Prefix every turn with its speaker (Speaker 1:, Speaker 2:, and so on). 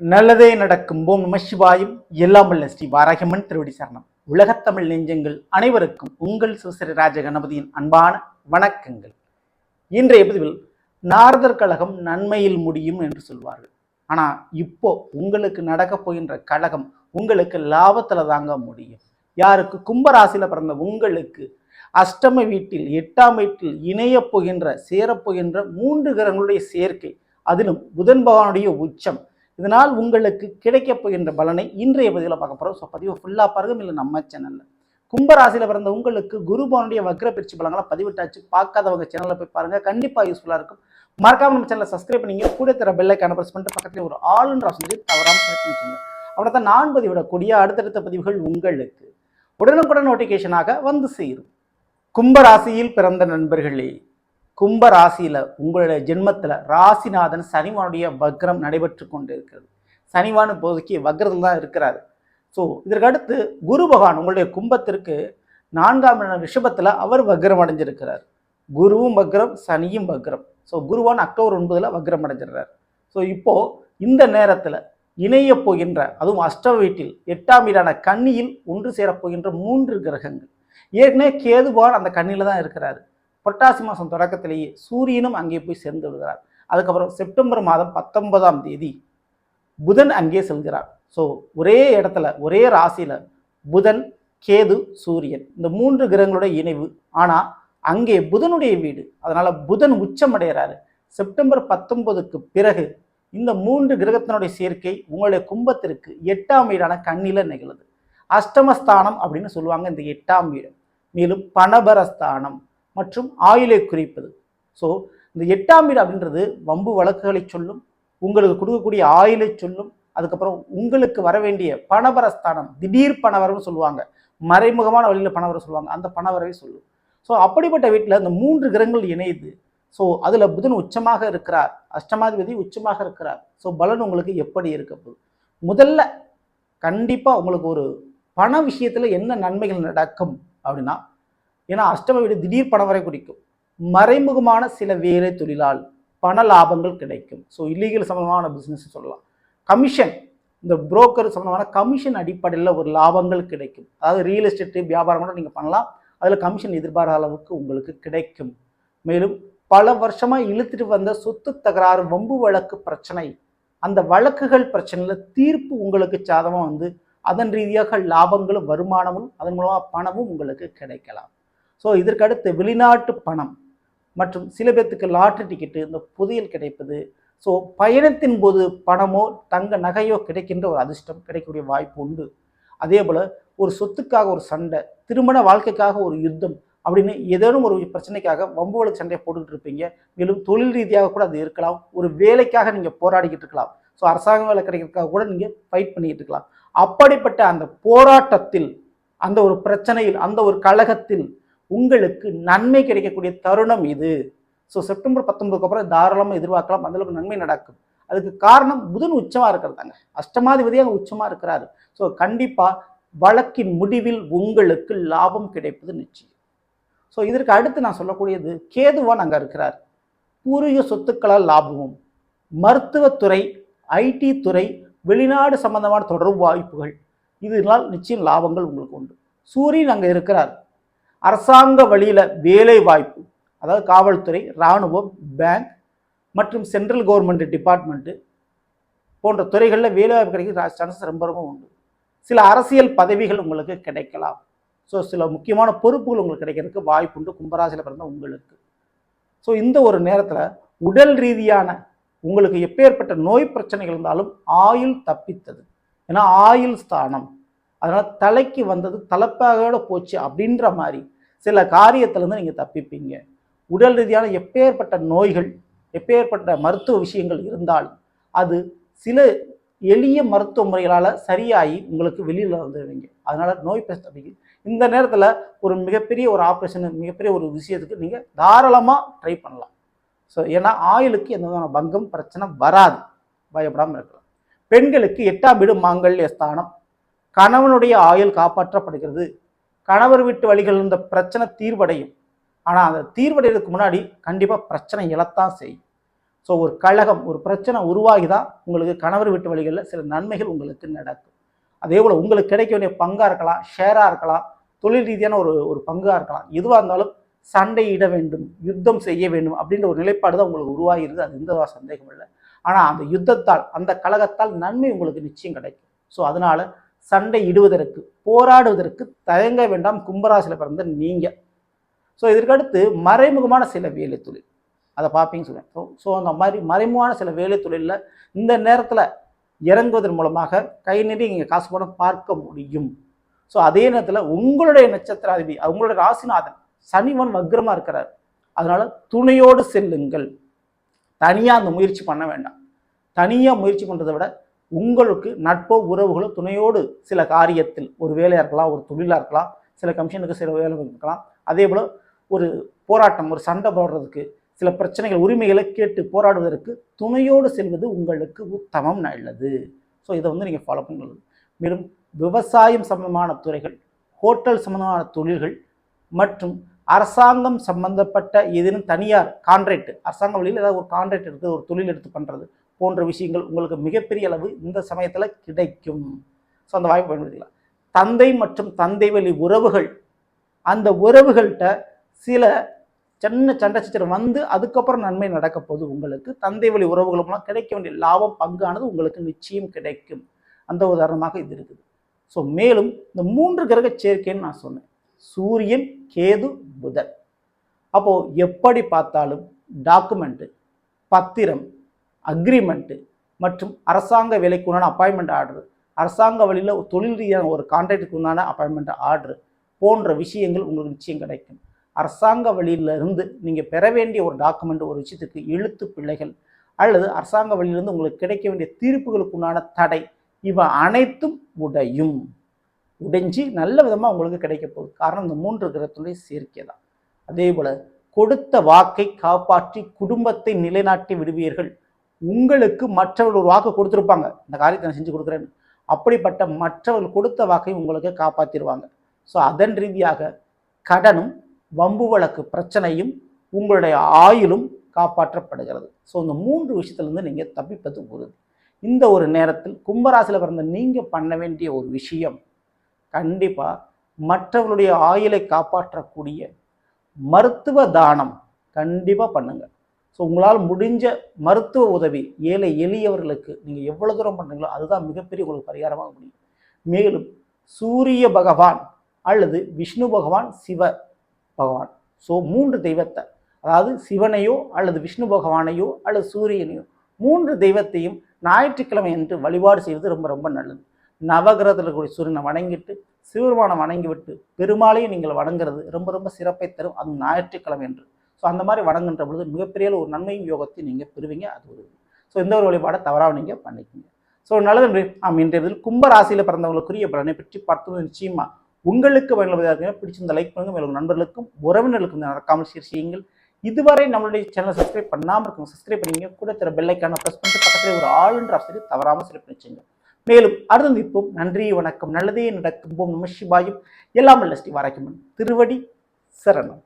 Speaker 1: நல்லதே நடக்கும். ஓம் நம சிவாயும். எல்லாம் வல்ல ஸ்ரீ வாராகியம்மன் திருவடி சரணம். உலகத்தமிழ் நெஞ்சங்கள் அனைவருக்கும் உங்கள் சிவசரி ராஜ கணபதியின் அன்பான வணக்கங்கள். இன்றைய பதிவில் நாரதர் கழகம் நன்மையில் முடியும் என்று சொல்வார்கள். ஆனால் இப்போ உங்களுக்கு நடக்க போகின்ற கழகம் உங்களுக்கு லாபத்தில் தாங்க முடியும். யாருக்கு? கும்பராசியில் பிறந்த உங்களுக்கு அஷ்டம வீட்டில் எட்டாம் வீட்டில் இணையப் போகின்ற சேரப்போகின்ற மூன்று கிரகங்களுடைய சேர்க்கை அதிலும் புதன் பகவானுடைய உச்சம். இதனால் உங்களுக்கு கிடைக்கப் போகின்ற பலனை இன்றைய பதிவில் பார்க்க போகிறோம் ஸோ பதிவு ஃபுல்லாக பாருங்க. இல்லை நம்ம சேனலில் கும்பராசியில் பிறந்த உங்களுக்கு குருபவனுடைய வக்ர பயிற்சி பலங்களை பதிவிட்டாச்சு. பார்க்காதவங்க சேனலில் போய் பாருங்கள் கண்டிப்பாக யூஸ்ஃபுல்லாக இருக்கும். மறக்காம நம்ம சேனலை சப்ஸ்கிரைப் பண்ணிங்க. கூட தர பெல்லைக்கான ப்ரெஸ் பண்ணிட்டு பக்கத்தில் ஒரு ஆளுன்ற ஆப்ஷன் தவறாமல் செலக்ட் வச்சுங்க தான் நான் பதிவிடக்கூடிய அடுத்தடுத்த பதிவுகள் உங்களுக்கு உடனுக்குடன் நோட்டிஃபிகேஷனாக வந்து சேரும். கும்பராசியில் பிறந்த நண்பர்களே கும்ப ராசியில் உங்களுடைய ஜென்மத்தில் ராசிநாதன் சனிவானுடைய வக்ரம் நடைபெற்று கொண்டு இருக்கிறது சனிவான் இப்போதைக்கு வக்ரத்தில் தான் இருக்கிறார். ஸோ இதற்கு அடுத்து குரு பகவான் உங்களுடைய கும்பத்திற்கு நான்காம் இடம் ரிஷபத்துல அவர் வக்ரம் அடைஞ்சிருக்கிறார். குருவும் வக்ரம் சனியும் வக்ரம். ஸோ குருவான் அக்டோபர் ஒன்பதில் வக்ரம் அடைஞ்சிடுறார். ஸோ இப்போது இந்த நேரத்தில் இணைய போகின்ற அதுவும் அஷ்ட வீட்டில் எட்டாம் வீடான கன்னியில் ஒன்று சேரப்போகின்ற மூன்று கிரகங்கள். ஏற்கனவே கேதுவான் அந்த கண்ணியில் தான் இருக்கிறாரு. புரட்டாசி மாதம் தொடக்கத்திலேயே சூரியனும் அங்கே போய் சேர்ந்து விடுகிறார். அதுக்கப்புறம் செப்டம்பர் மாதம் பத்தொன்பதாம் தேதி புதன் அங்கே செல்கிறார். ஸோ ஒரே இடத்துல ஒரே ராசியில் புதன் கேது சூரியன் இந்த மூன்று கிரகங்களுடைய இணைவு. ஆனால் அங்கே புதனுடைய வீடு. அதனால் புதன் உச்சமடைகிறாரு. செப்டம்பர் பத்தொன்பதுக்கு பிறகு இந்த மூன்று கிரகத்தினுடைய சேர்க்கை உங்களுடைய கும்பத்திற்கு எட்டாம் வீடான கண்ணில நிகழுது. அஷ்டமஸ்தானம் அப்படின்னு சொல்லுவாங்க இந்த எட்டாம் வீடு. மேலும் பணபரஸ்தானம் மற்றும் ஆயுளை குறிப்பது. ஸோ இந்த எட்டாம் வீடு அப்படின்றது வம்பு வழக்குகளை சொல்லும் உங்களுக்கு கொடுக்கக்கூடிய ஆயுளை சொல்லும் அதுக்கப்புறம் உங்களுக்கு வர வேண்டிய பணபரஸ்தானம் திடீர் பணவரவு சொல்லுவாங்க. மறைமுகமான வழியில் பணவரவு சொல்லுவாங்க. அந்த பணவரவை சொல்லும். ஸோ அப்படிப்பட்ட வீட்டில் இந்த மூன்று கிரகங்கள் இணையுது. ஸோ அதில் புதன் உச்சமாக இருக்கிறார். அஷ்டமாதிபதி உச்சமாக இருக்கிறார். ஸோ பலன் உங்களுக்கு எப்படி இருக்க போகுது? முதல்ல கண்டிப்பாக உங்களுக்கு ஒரு பண விஷயத்தில் என்ன நன்மைகள் நடக்கும் அப்படின்னா ஏன்னா அஷ்டம வீடு திடீர் பணம் வரை குறிக்கும் மறைமுகமான சில வேலை தொழிலால் பண லாபங்கள் கிடைக்கும். ஸோ இல்லீகல் சம்பந்தமான பிஸ்னஸ் சொல்லலாம். கமிஷன் இந்த புரோக்கர் சம்பந்தமான கமிஷன் அடிப்படையில் ஒரு லாபங்கள் கிடைக்கும். அதாவது ரியல் எஸ்டேட்டு வியாபாரம் கூட நீங்கள் பண்ணலாம். அதில் கமிஷன் எதிர்பாராத அளவுக்கு உங்களுக்கு கிடைக்கும். மேலும் பல வருஷமாக இழுத்துட்டு வந்த சொத்து தகராறு வம்பு வழக்கு பிரச்சனை அந்த வழக்குகள் பிரச்சனையில் தீர்ப்பு உங்களுக்கு சாதமாக வந்து அதன் ரீதியாக லாபங்களும் வருமானமும் அதன் மூலமாக பணமும் உங்களுக்கு கிடைக்கலாம். ஸோ இதற்கடுத்து வெளிநாட்டு பணம் மற்றும் சில பேர்த்துக்கு லாட்ரி டிக்கெட்டு இந்த புதையல் கிடைப்பது. ஸோ பயணத்தின் போது பணமோ தங்க நகையோ கிடைக்கின்ற ஒரு அதிர்ஷ்டம் கிடைக்கக்கூடிய வாய்ப்பு உண்டு. அதே போல் ஒரு சொத்துக்காக ஒரு சண்டை திருமண வாழ்க்கைக்காக ஒரு யுத்தம் அப்படின்னு ஏதேனும் ஒரு பிரச்சனைக்காக வம்பு சண்டையை போட்டுக்கிட்டு இருப்பீங்க. மேலும் தொழில் ரீதியாக கூட அது இருக்கலாம். ஒரு வேலைக்காக நீங்கள் போராடிக்கிட்டு இருக்கலாம். ஸோ அரசாங்க வேலை கிடைக்கிறதுக்காக கூட நீங்கள் ஃபைட் பண்ணிக்கிட்டு இருக்கலாம். அப்படிப்பட்ட அந்த போராட்டத்தில் அந்த ஒரு பிரச்சனையில் அந்த ஒரு கழகத்தில் உங்களுக்கு நன்மை கிடைக்கக்கூடிய தருணம் இது. ஸோ செப்டம்பர் பத்தொன்பதுக்கு அப்புறம் தாராளமாக எதிர்பார்க்கலாம். அந்தளவுக்கு நன்மை நடக்கும். அதுக்கு காரணம் புதன் உச்சமாக இருக்கிறதாங்க. அஷ்டமாதிபதியாக உச்சமாக இருக்கிறாரு. ஸோ கண்டிப்பாக வழக்கின் முடிவில் உங்களுக்கு லாபம் கிடைப்பது நிச்சயம். ஸோ இதற்கு அடுத்து நான் சொல்லக்கூடியது கேதுவான் அங்கே இருக்கிறார். பூர்வீக சொத்துக்களால் லாபமும். மருத்துவத்துறை ஐடி துறை வெளிநாடு சம்பந்தமான தொடர்பு வாய்ப்புகள். இதனால் நிச்சயம் லாபங்கள் உங்களுக்கு உண்டு. சூரியன் அங்கே இருக்கிறார். அரசாங்க வழியில் வேலை வாய்ப்பு அதாவது காவல்துறை இராணுவம் பேங்க் மற்றும் சென்ட்ரல் கவர்மெண்ட் டிபார்ட்மெண்ட்டு போன்ற துறைகளில் வேலைவாய்ப்பு கிடைக்கிற சான்சஸ் ரொம்ப ரொம்ப உண்டு. சில அரசியல் பதவிகள் உங்களுக்கு கிடைக்கலாம். ஸோ சில முக்கியமான பொறுப்புகள் உங்களுக்கு கிடைக்கிறதுக்கு வாய்ப்பு உண்டு. கும்பராசியில் பிறந்த உங்களுக்கு. ஸோ இந்த ஒரு நேரத்தில் உடல் ரீதியான உங்களுக்கு எப்பேற்பட்ட நோய் பிரச்சனைகள் இருந்தாலும் ஆயுள் தப்பித்தது. ஏன்னா ஆயுள் ஸ்தானம். அதனால் தலைக்கு வந்தது தலைப்பாகோட போச்சு அப்படின்ற மாதிரி சில காரியத்திலேருந்து நீங்கள் தப்பிப்பீங்க. உடல் ரீதியான எப்பேற்பட்ட நோய்கள் எப்பேற்பட்ட மருத்துவ விஷயங்கள் இருந்தாலும் அது சில எளிய மருத்துவ முறைகளால் சரியாகி உங்களுக்கு வெளியில் வந்துடுவீங்க. அதனால் நோய் பிரச்சனை இந்த நேரத்தில் ஒரு மிகப்பெரிய ஒரு ஆப்ரேஷன் மிகப்பெரிய ஒரு விஷயத்துக்கு நீங்கள் தாராளமாக ட்ரை பண்ணலாம். ஸோ ஏன்னா ஆயுளுக்கு எந்த விதமான பங்கம் பிரச்சனை வராது. பயப்படாமல் இருக்கலாம். பெண்களுக்கு எட்டாம் வீடு மாங்கல்ய ஸ்தானம். கணவனுடைய ஆயுள் காப்பாற்றப்படுகிறது. கணவர் வீட்டு வழிகள் இந்த பிரச்சனை தீர்வடையும். ஆனால் அந்த தீர்வடைகிறதுக்கு முன்னாடி கண்டிப்பாக பிரச்சனை இழத்தான் செய்யும். ஸோ ஒரு கழகம் ஒரு பிரச்சனை உருவாகி தான் உங்களுக்கு கணவர் வீட்டு வழிகளில் சில நன்மைகள் உங்களுக்கு நடக்கும். அதே போல் உங்களுக்கு கிடைக்க வேண்டிய பங்காக இருக்கலாம் ஷேராக இருக்கலாம் தொழில் ரீதியான ஒரு ஒரு பங்காக இருக்கலாம். எதுவாக இருந்தாலும் சண்டையிட வேண்டும் யுத்தம் செய்ய வேண்டும் அப்படின்ற ஒரு நிலைப்பாடு தான் உங்களுக்கு உருவாகிறது. அது எந்த சந்தேகம் இல்லை. ஆனால் அந்த யுத்தத்தால் அந்த கழகத்தால் நன்மை உங்களுக்கு நிச்சயம் கிடைக்கும். ஸோ அதனால் சண்டை இடுவதற்கு போராடுவதற்கு தயங்க வேண்டாம் கும்பராசியில் பிறந்த நீங்கள் ஸோ இதற்கடுத்து மறைமுகமான சில வேலை தொழில். அதை பார்ப்பீங்கன்னு சொல்லுவேன். ஸோ ஸோ அந்த மாதிரி மறைமுகமான சில வேலை தொழிலில் இந்த நேரத்தில் இறங்குவதன் மூலமாக கை நீட்டி நீங்கள் காசு பணம் பார்க்க முடியும். ஸோ அதே நேரத்தில் உங்களுடைய நட்சத்திராதிபதி அவங்களுடைய ராசிநாதன் சனிவன் வக்ரமாக இருக்கிறார். அதனால் துணையோடு செல்லுங்கள். தனியாக அந்த முயற்சி பண்ண வேண்டாம். தனியாக முயற்சி பண்ணுறதை விட உங்களுக்கு நட்போ உறவுகளோ துணையோடு சில காரியத்தில் ஒரு வேலையாக இருக்கலாம் ஒரு தொழிலாக இருக்கலாம் சில கமிஷனுக்கு சில வேலை இருக்கலாம். அதே போல் ஒரு போராட்டம் ஒரு சண்டை போடுறதுக்கு சில பிரச்சனைகள் உரிமைகளை கேட்டு போராடுவதற்கு துணையோடு செல்வது உங்களுக்கு உத்தமம் நல்லது. ஸோ இதை வந்து நீங்கள் ஃபாலோ பண்ணுறது மேலும் விவசாயம் சம்பந்தமான துறைகள் ஹோட்டல் சம்பந்தமான தொழில்கள் மற்றும் அரசாங்கம் சம்பந்தப்பட்ட ஏதேனும் தனியார் கான்ட்ராக்ட் அரசாங்க வழியில் ஏதாவது ஒரு கான்ட்ராக்ட் எடுத்து ஒரு தொழில் எடுத்து பண்ணுறது போன்ற விஷயங்கள் உங்களுக்கு மிகப்பெரிய அளவு இந்த சமயத்தில் கிடைக்கும். ஸோ அந்த வாய்ப்பு பயன்படுத்திக்கலாம். தந்தை மற்றும் தந்தை வழி உறவுகள். அந்த உறவுகள்கிட்ட சில சின்ன சண்டை சச்சரம் வந்து அதுக்கப்புறம் நன்மை நடக்க போது உங்களுக்கு. தந்தை வழி உறவுகள் மூலம் கிடைக்க வேண்டிய லாபம் பங்கானது உங்களுக்கு நிச்சயம் கிடைக்கும். அந்த உதாரணமாக இது இருக்குது. ஸோ மேலும் இந்த மூன்று கிரக சேர்க்கைன்னு நான் சொன்னேன். சூரியன் கேது புதன். அப்போது எப்படி பார்த்தாலும் டாக்குமெண்ட்டு பத்திரம் அக்ரிமெண்ட்டு மற்றும் அரசாங்க வேலைக்கு உண்டான அப்பாயின்மெண்ட் ஆர்டர் அரசாங்க வழியில் தொழில் ரீதியான ஒரு கான்ட்ராக்டுக்கு உண்டான அப்பாயின்மெண்ட் ஆர்டர் போன்ற விஷயங்கள் உங்களுக்கு நிச்சயம் கிடைக்கும். அரசாங்க வழியிலிருந்து நீங்கள் பெற வேண்டிய ஒரு டாக்குமெண்ட் ஒரு விஷயத்துக்கு எழுத்து பிள்ளைகள் அல்லது அரசாங்க வழியிலிருந்து உங்களுக்கு கிடைக்க வேண்டிய தீர்ப்புகளுக்கு உண்டான தடை இவை அனைத்தும் உடையும். உடைஞ்சு நல்ல விதமாக உங்களுக்கு கிடைக்க போகுது. காரணம் இந்த மூன்று கிரகத்துடைய சேர்க்கை தான். அதே போல் கொடுத்த வாக்கை காப்பாற்றி குடும்பத்தை நிலைநாட்டி விடுவீர்கள். உங்களுக்கு மற்றவர்கள் ஒரு வாக்கு கொடுத்துருப்பாங்க. இந்த காரியத்தை நான் செஞ்சு கொடுக்குறேன்னு அப்படிப்பட்ட மற்றவர்கள் கொடுத்த வாக்கை உங்களுக்கு காப்பாற்றிடுவாங்க ஸோ அதன் ரீதியாக கடனும் வம்பு வழக்கு பிரச்சனையும் உங்களுடைய ஆயுளும் காப்பாற்றப்படுகிறது. ஸோ இந்த மூன்று விஷயத்துலேருந்து நீங்கள் தப்பிப்பது உறுதி. இந்த ஒரு நேரத்தில் கும்பராசியில் பிறந்த நீங்கள் பண்ண வேண்டிய ஒரு விஷயம் கண்டிப்பாக மற்றவர்களுடைய ஆயுளை காப்பாற்றக்கூடிய மருத்துவ தானம் கண்டிப்பாக பண்ணுங்கள் ஸோ உங்களால் முடிஞ்ச மருத்துவ உதவி ஏழை எளியவர்களுக்கு நீங்கள் எவ்வளோ தூரம் பண்ணுறீங்களோ அதுதான் மிகப்பெரிய உங்களுக்கு பரிகாரமாக முடியும். மேலும் சூரிய பகவான் அல்லது விஷ்ணு பகவான் சிவ பகவான். ஸோ மூன்று தெய்வத்தை அதாவது சிவனையோ அல்லது விஷ்ணு பகவானையோ அல்லது சூரியனையோ மூன்று தெய்வத்தையும் ஞாயிற்றுக்கிழமை என்று வழிபாடு செய்வது ரொம்ப ரொம்ப நல்லது. நவகிரகத்தில் இருக்கக்கூடிய சூரியனை வணங்கிட்டு சிவபெருமானை வணங்கிவிட்டு பெருமாளையும் நீங்கள் வணங்குறது ரொம்ப ரொம்ப சிறப்பை தரும். அது ஞாயிற்றுக்கிழமை என்று ஸோ அந்த மாதிரி வணங்குன்ற பொழுது மிகப்பெரிய ஒரு நன்மையும் யோகத்தையும் நீங்கள் பெறுவீங்க. அது ஒரு ஸோ இந்த ஒரு வழிபாடை தவறாக நீங்கள் பண்ணிக்கோங்க. ஸோ நல்லது நன்றி ஆம் இன்றைய இதில் கும்பராசியில் பிறந்தவங்களுக்குரிய பலனை பற்றி பார்த்தது நிச்சயமாக உங்களுக்கு பயனுள்ளதாக பிடிச்சிருந்த லைக் பண்ணுங்கள் மேலும் நண்பர்களுக்கும் உறவினர்களுக்கும் நடக்காமல் ஷேர் செய்யுங்கள். இதுவரை நம்மளுடைய சேனலை சப்ஸ்கிரைப் பண்ணாமல் இருக்கும் சப்ஸ்கிரைப் பண்ணிங்க கூட திற பெல்லைக்கான ப்ரெஸ் பண்ணிட்டு பக்கத்தில் ஒரு ஆளுன்ற ஆசிரியர் தவறாமல் சிறப்பு பண்ணிச்சுங்க மேலும் அடுத்த நன்றி வணக்கம். நல்லதே நடக்கும். ஓம் நம சிவாயும். எல்லாம் வல்ல ஸ்ரீ வாராக்கியம்மன். திருவடி சரணம்.